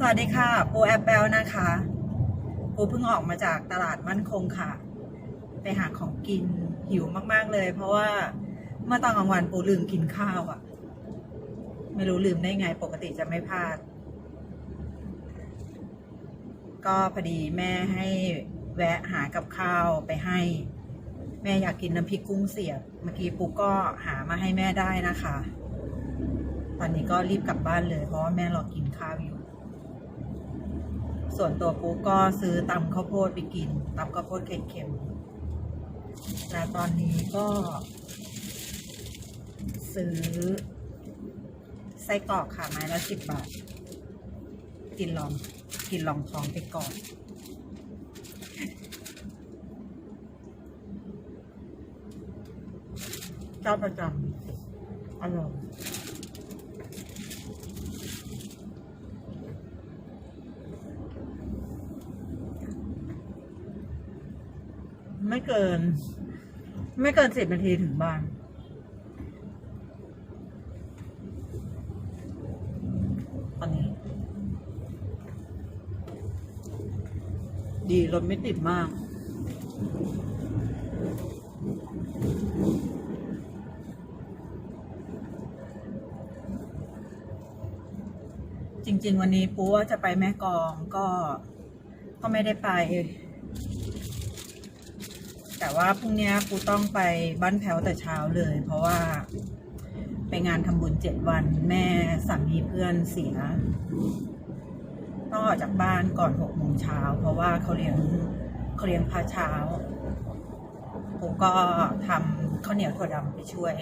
สวัสดีค่ะปูแอปเปิลนะคะปูเพิ่งออกมาจากตลาดมั่นคงค่ะ ไปหาของกินหิวมาก ๆ เลย เพราะว่าเมื่อตอนกลางวันปูลืมกินข้าวอะ่ะ ไม่รู้ลืมได้ไงปกติจะไม่พลาด ก็พอดีแม่ให้แวะหากับข้าวไปให้ แม่อยากกินน้ำพริกกุ้งเสียบ เมื่อกี้ปูก็หามาให้แม่ได้นะคะ ตอนนี้ก็รีบกลับบ้านเลยเพราะว่าแม่รอกินข้าวอยู่ ส่วนตัวปูก็ซื้อตำข้าวโพดไปกินตำข้าวโพดเค็มๆและตอนนี้ก็ ซื้อ ไส้กรอกค่ะไม้ละสิบบาท กินลองกินลองท้องไปก่อนเจ้าประจำอร่อย ไม่เกิน ไม่เกินสิบนาทีถึงบ้านตอนนี้ ดีรถไม่ติดมากจริง ๆ วันนี้ปูว่าจะไปแม่กองก็ก็ไม่ได้ไป แต่ว่าพรุ่งนี้ปูต้องไปบ้านแพ้วแต่เช้าเลย เพราะว่าไปงานทำบุญเจ็ดวันแม่สามีเพื่อนเสีย ต้องออกจากบ้านก่อนหกโมงเช้าเพราะว่าเขาเลี้ยงเขาเลี้ยงพาเช้าปูก็ทำข้าวเหนียวถั่วดำไปช่วย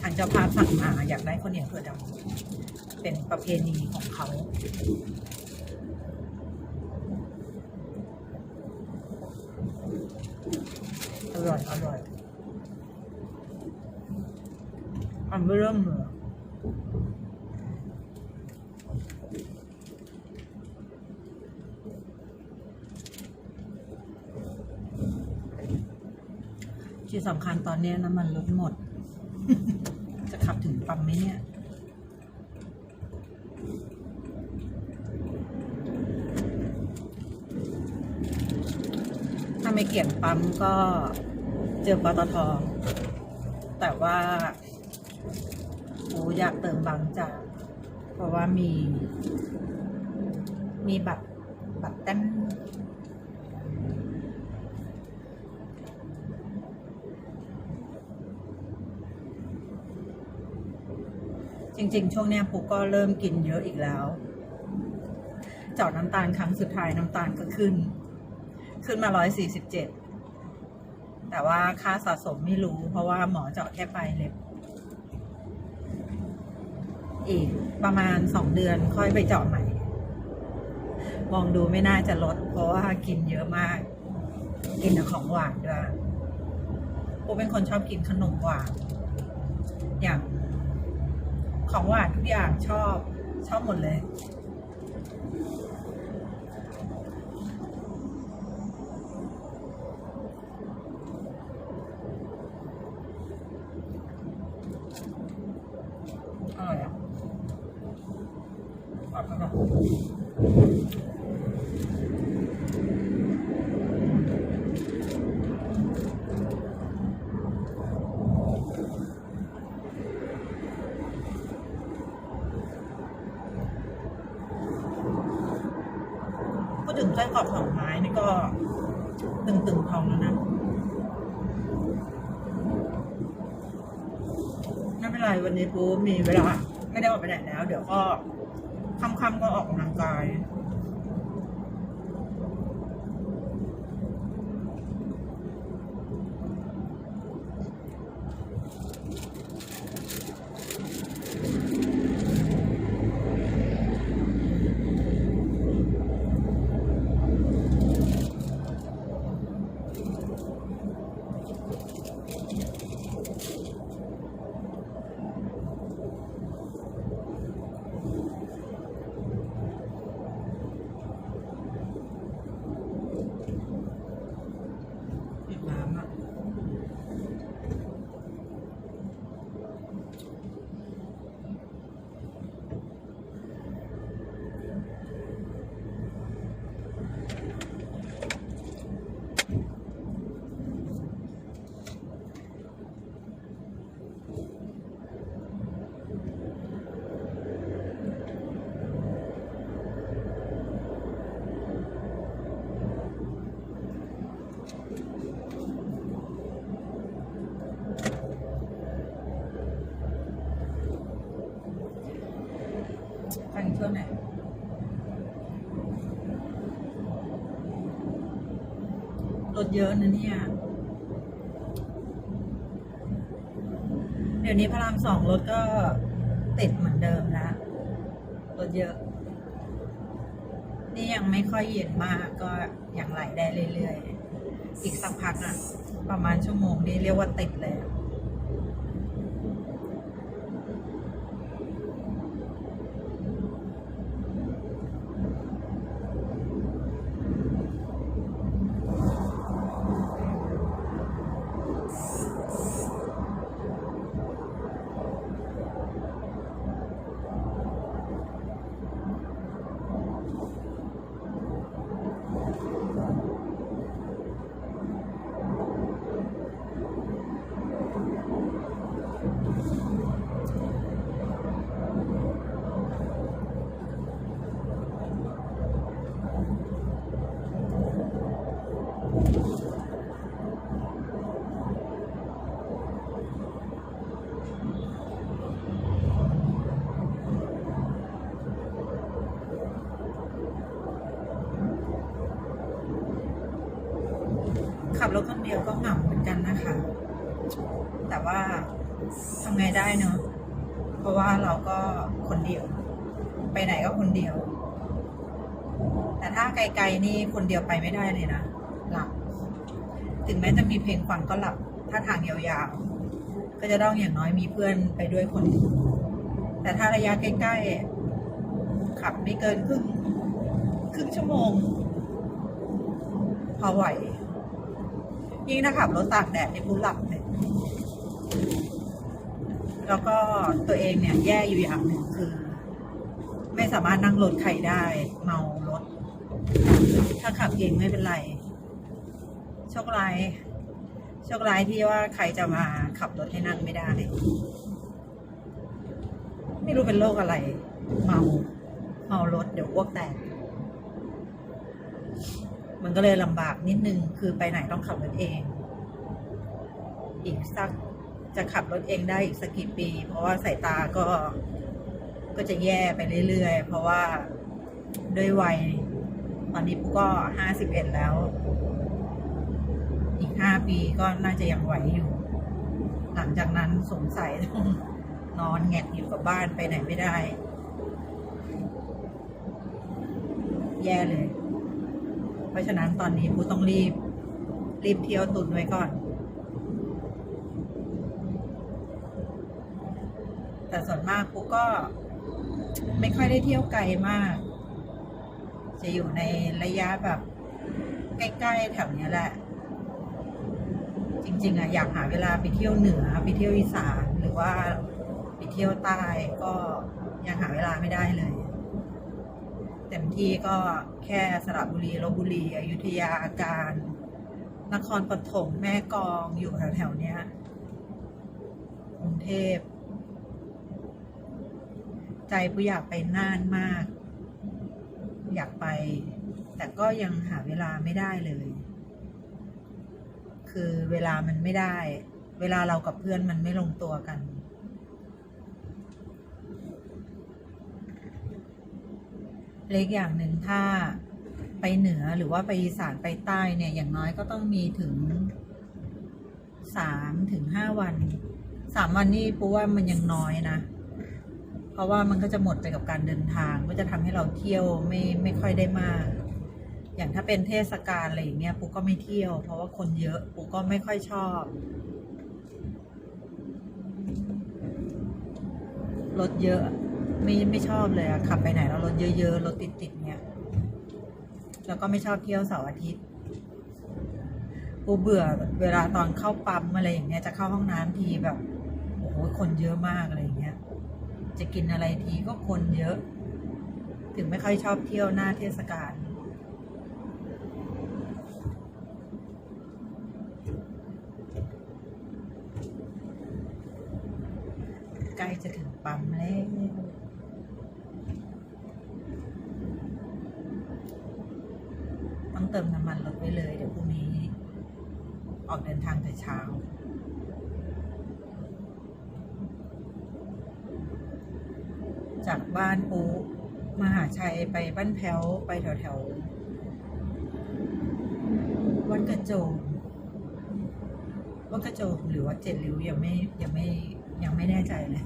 ทางเจ้าภาพสั่งมาอยากได้ข้าวเหนียวถั่วดำเป็นประเพณีของเขา ร่อย อร่อยอันไม่เริ่มเลยที่สำคัญตอนนี้น้ำมันลดหมด จะขับถึงปั๊มไหมเนี่ยถ้าไม่เกี่ยงปั๊มก็ เจอปตท แต่ว่าโอ้อยากเติมบางจาก เพราะว่ามี มีบัตรบัตรแต้มจริง ๆ ช่วงเนี้ยปุ๊กก็เริ่มกินเยอะอีกแล้ว เจาะน้ำตาลครั้งสุดท้ายน้ำตาลก็ขึ้น ขึ้นมา147 แต่ว่าค่าสะสมไม่รู้ เพราะว่าหมอเจาะแค่ปลายเล็บ อีกประมาณสองเดือนค่อยไปเจาะใหม่ มองดูไม่น่าจะลด เพราะว่ากินเยอะมาก กินของหวานด้วยปูเป็นคนชอบกินขนมหวาน อย่าง ของหวานทุกอย่างชอบชอบหมดเลย อร่อยอะ กพูดถึงไส้กรอกสองไม้นี่ก็ตึงๆทองแล้วนะไม่เป็นไรวันนี้ปูมีเวลาไม่ได้ออกไปไหนแล้ว เดี๋ยวก็ คำๆก็ออกกำลังกาย อ ช่วงไหน รถเยอะนะเนี่ย เดี๋ยวนี้พระรามสองรถก็ติดเหมือนเดิมแล้วรถเยอะ นี่ยังไม่ค่อยเย็นมากก็ยังไหลได้เรื่อยๆ อีกสักพักอะประมาณชั่วโมงนี้เรียกว่าติดเลยอะ ขับรถคนเดียวก็เหงาเหมือนกันนะคะ แต่ว่า ทำไงได้เนอะเพราะว่าเราก็คนเดียว ไปไหนก็คนเดียว แต่ถ้าไกลๆนี่คนเดียวไปไม่ได้เลยนะหลับ ถึงแม้จะมีเพลงฟังก็หลับ ถ้าทางยาวๆ ก็จะต้องอย่างน้อยมีเพื่อนไปด้วยคน แต่ถ้าระยะใกล้ๆ ขับไม่เกินครึ่งครึ่งชั่วโมง พอไหวยิ่งถ้าขับรถตากแดดในผู้หลับเลย แล้วก็ตัวเองเนี่ยแย่อยู่อย่างหนึ่งคือ ไม่สามารถนั่งรถใครได้ เมารถ ถ้าขับเองไม่เป็นไรโชคร้ายโชคร้ายที่ว่าใครจะมาขับรถให้นั่งไม่ได้ ไม่รู้เป็นโรคอะไร เมาเมารถเดี๋ยวอ้วกแตกมันก็เลยลำบากนิดนึง คือไปไหนต้องขับรถเอง อีกสัก จะขับรถเองได้อีกสักกี่ปี เพราะว่าสายตาก็ก็จะแย่ไปเรื่อยๆ เพราะว่าด้วยวัย ตอนนี้ปุ๊กก็ห้าสิบเอ็ดแล้ว อีกห้าปีก็น่าจะยังไหวอยู่ หลังจากนั้นสงสัยต้องนอนแงกอยู่กับบ้านไปไหนไม่ได้ แย่เลย เพราะฉะนั้นตอนนี้ปูต้องรีบ รีบเที่ยวตุนไว้ก่อน แต่ส่วนมากปูก็ ไม่ค่อยได้เที่ยวไกลมาก จะอยู่ในระยะแบบ ใกล้ๆแถวนี้แหละ จริง ๆอะอยากหาเวลาไปเที่ยวเหนือ ไปเที่ยวอีสานหรือว่าไปเที่ยวใต้ก็ยังหาเวลาไม่ได้เลยเต็มที่ก็แค่สระบุรีลบบุรีอยุธยาการ นครปฐมแม่กองอยู่แถวๆเนี้ยกรุงเทพ ใจผู้อยากไปน่านมาก อยากไป แต่ก็ยังหาเวลาไม่ได้เลย คือเวลามันไม่ได้ เวลาเรากับเพื่อนมันไม่ลงตัวกัน เล็กอย่างหนึ่งถ้าไปเหนือหรือว่าไปอีสานไปใต้เนี่ย อย่างน้อยก็ต้องมีถึงสามถึงห้าวันสามวันนี่ปูว่ามันยังน้อยนะ เพราะว่ามันก็จะหมดไปกับการเดินทาง ก็จะทำให้เราเที่ยวไม่ไม่ค่อยได้มาก อย่างถ้าเป็นเทศกาลอะไรอย่างเงี้ยปูก็ไม่เที่ยว เพราะว่าคนเยอะปูก็ไม่ค่อยชอบรถเยอะ ไม่ไม่ชอบเลยอะขับไปไหนแล้วรถเยอะๆรถติดๆเนี่ยแล้วก็ไม่ชอบเที่ยวเสาร์อาทิตย์ปูเบื่อเวลาตอนเข้าปั๊มอะไรอย่างเงี้ยจะเข้าห้องน้ำทีแบบโอ้โหคนเยอะมากอะไรอย่างเงี้ย จะกินอะไรทีก็คนเยอะ ถึงไม่ค่อยชอบเที่ยวหน้าเทศกาลใกล้จะถึงปั๊มแล้วต้องเติมน้ำมันรถไว้เลยเดี๋ยวพรุ่งนี้ ออกเดินทางแต่เช้า จากบ้านปู มหา ชัยไปบ้านแพ้วไปแถวแถววัดกระโจมวัดกระโจมหรือวัดเจ็ดริ้วยังไม่ยังไม่ยังไม่แน่ใจเลย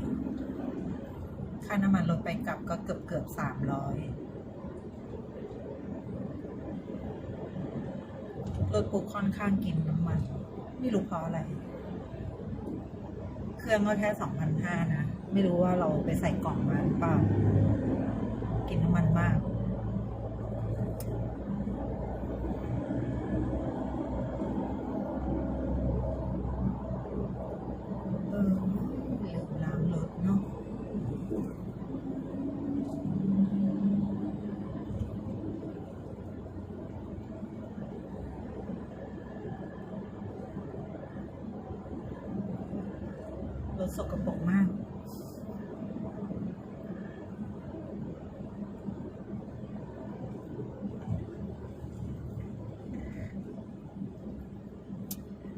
ค่าน้ำมันรถไปกลับก็เกือบเกือบสามร้อยรถปุ๊กค่อนข้างกินน้ำมัน ไม่รู้เพราะอะไร เครื่องก็แค่สองพันห้านะ ไม่รู้ว่าเราไปใส่กล่องมาหรือเปล่า กินน้ำมันมากเออลืมล้างรถเนาะรถสกปรกมาก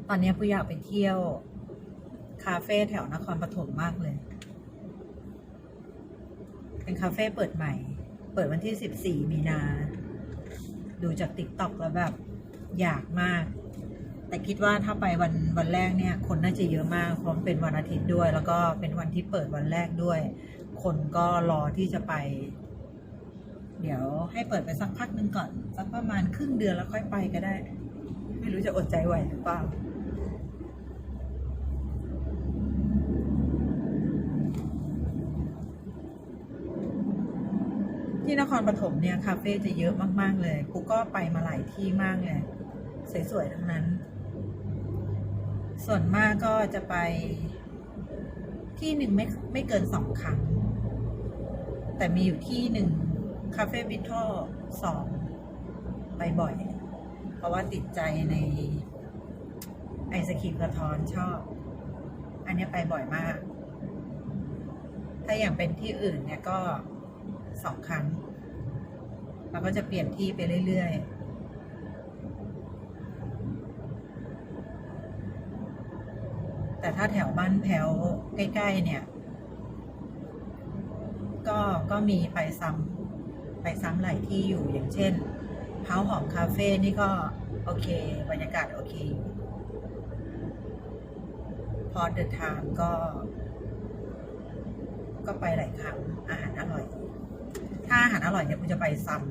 ต อนนี้ผู้อยากไปเที่ยว คาเฟ่แถวนครปฐมมากเลย เป็นคาเฟ่เปิดใหม่ เปิดวันที่ 14 มีนา ดูจากติ๊กต็อกแล้วแบบ อยากมาก แต่คิดว่าถ้าไปวันวันแรกเนี่ย คนน่าจะเยอะมาก เพราะมันเป็นวันอาทิตย์ด้วย แล้วก็เป็นวันที่เปิดวันแรกด้วย คนก็รอที่จะไป เดี๋ยวให้เปิดไปสักพักหนึ่งก่อน สักประมาณครึ่งเดือนแล้วค่อยไปก็ได้ ไม่รู้จะอดใจไหวหรือเปล่า ที่นครปฐมเนี่ยคาเฟ่จะเยอะมากๆเลยกูก็ไปมาหลายที่มากเลยสวยๆทั้งนั้น ส่วนมากก็จะไปที่หนึ่งไม่ไม่เกินสองครั้ง แต่มีอยู่ที่หนึ่งคาเฟ่บิทอสองไปบ่อย เพราะว่าติดใจในไอศครีมกระท้อนชอบ อันนี้ไปบ่อยมาก ถ้าอย่างเป็นที่อื่นเนี่ยก็ สองครั้ง เราก็จะเปลี่ยนที่ไปเรื่อยๆแต่ถ้าแถวบ้านแถวใกล้ ๆ เนี่ย ก็ก็มีไปซ้ำไปซ้ำหลายที่อยู่อย่างเช่นเฮาหอมคาเฟ่นี่ก็โอเค บรรยากาศโอเค พอเดินทางก็ ก็ไปหลายครั้งอาหารอร่อย ถ้าอาหารอร่อยเนี่ยคุณจะไปซ้ำ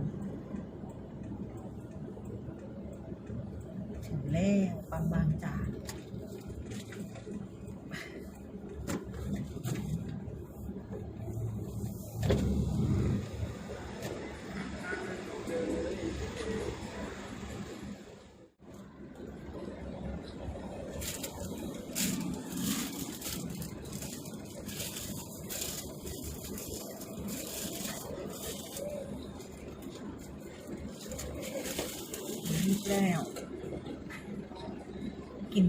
ถึงแล้วบางบางจาก รีบแล้ว กิ